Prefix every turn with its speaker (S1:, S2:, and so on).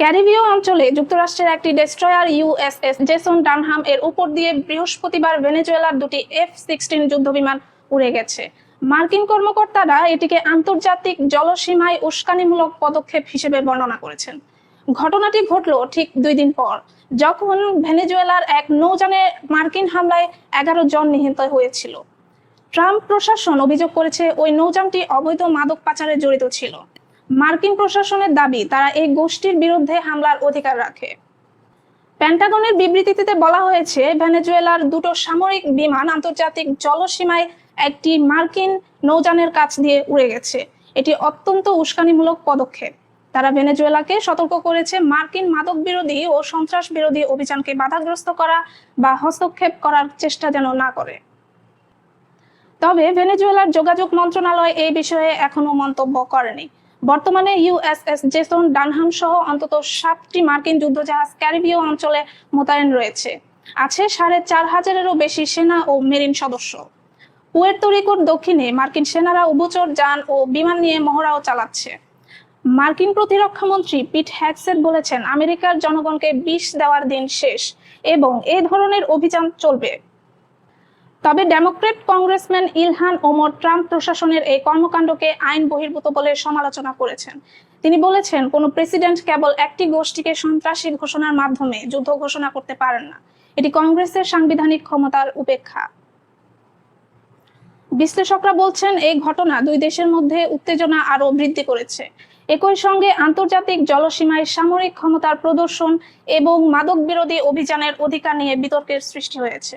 S1: ক্যারিবীয় অঞ্চলে যুক্তরাষ্ট্রের একটি ডেস্ট্রয়ার ইউএসএস জেসন ডানহাম এর উপর দিয়ে বৃহস্পতিবার ভেনেজুয়েলার দুটি এফ সিক্সটিন যুদ্ধবিমান উড়ে গেছে। মার্কিন কর্মকর্তারা এটিকে আন্তর্জাতিক জলসীমায় উস্কানিমূলক পদক্ষেপ হিসেবে বর্ণনা করেছেন। ঘটনাটি ঘটল ঠিক দুই দিন পর, যখন ভেনেজুয়েলার এক নৌযানে মার্কিন হামলায় এগারো জন নিহত হয়েছিল। ট্রাম্প প্রশাসন অভিযোগ করেছে, ওই নৌযানটি অবৈধ মাদক পাচারে জড়িত ছিল। মার্কিন প্রশাসনের দাবি, তারা এই গোষ্ঠীর বিরুদ্ধে হামলার অধিকার রাখে। প্যান্টাগনের বিবৃতিতে বলা হয়েছে, ভেনেজুয়েলার দুটো সামরিক বিমান আন্তর্জাতিক জলসীমায় একটি মার্কিন নৌযানের কাছ দিয়ে উড়ে গেছে। এটি অত্যন্ত উস্কানিমূলক পদক্ষেপ। তারা ভেনেজুয়েলাকে সতর্ক করেছে, মার্কিন মাদক বিরোধী ও সন্ত্রাস বিরোধী অভিযানকে বাধাগ্রস্ত করা বা হস্তক্ষেপ করার চেষ্টা যেন না করে। তবে ভেনেজুয়েলার যোগাযোগ মন্ত্রণালয় এই বিষয়ে এখনও মন্তব্য করেনি। বর্তমানে ইউএসএস জেসন ডানহাম সহ অন্তত সাতটি মার্কিন যুদ্ধজাহাজ ক্যারিবীয় অঞ্চলে মোতায়েন রয়েছে। আছে সাড়ে চার হাজারেরও বেশি সেনা ও মেরিন সদস্য। পুয়ের্তো রিকোর দক্ষিণে মার্কিন সেনারা উভচর যান ও বিমান নিয়ে মহড়াও চালাচ্ছে। মার্কিন প্রতিরক্ষা মন্ত্রী পিট হ্যাকসেট বলেছেন, আমেরিকার জনগণকে বিষ দেওয়ার দিন শেষ এবং এ ধরনের অভিযান চলবে। তবে Democrat congressman Ilhan Omar Trump প্রশাসনের এই কর্মকাণ্ডকে আইন বহির্ভূত বলে সমালোচনা করেছেন। তিনি বলেছেন, কোনো প্রেসিডেন্ট কেবল একটি গোষ্ঠীকে সন্ত্রাসী ঘোষণার মাধ্যমে যুদ্ধ ঘোষণা করতে পারেন না। এটি কংগ্রেসের সাংবিধানিক ক্ষমতার উপেক্ষা। বিশ্লেষকরা বলছেন, এই ঘটনা দুই দেশের মধ্যে উত্তেজনা আরও বৃদ্ধি করেছে। একই সঙ্গে আন্তর্জাতিক জলসীমায় সামরিক ক্ষমতার প্রদর্শন এবং মাদক বিরোধী অভিযানের অধিকার নিয়ে বিতর্কের সৃষ্টি হয়েছে।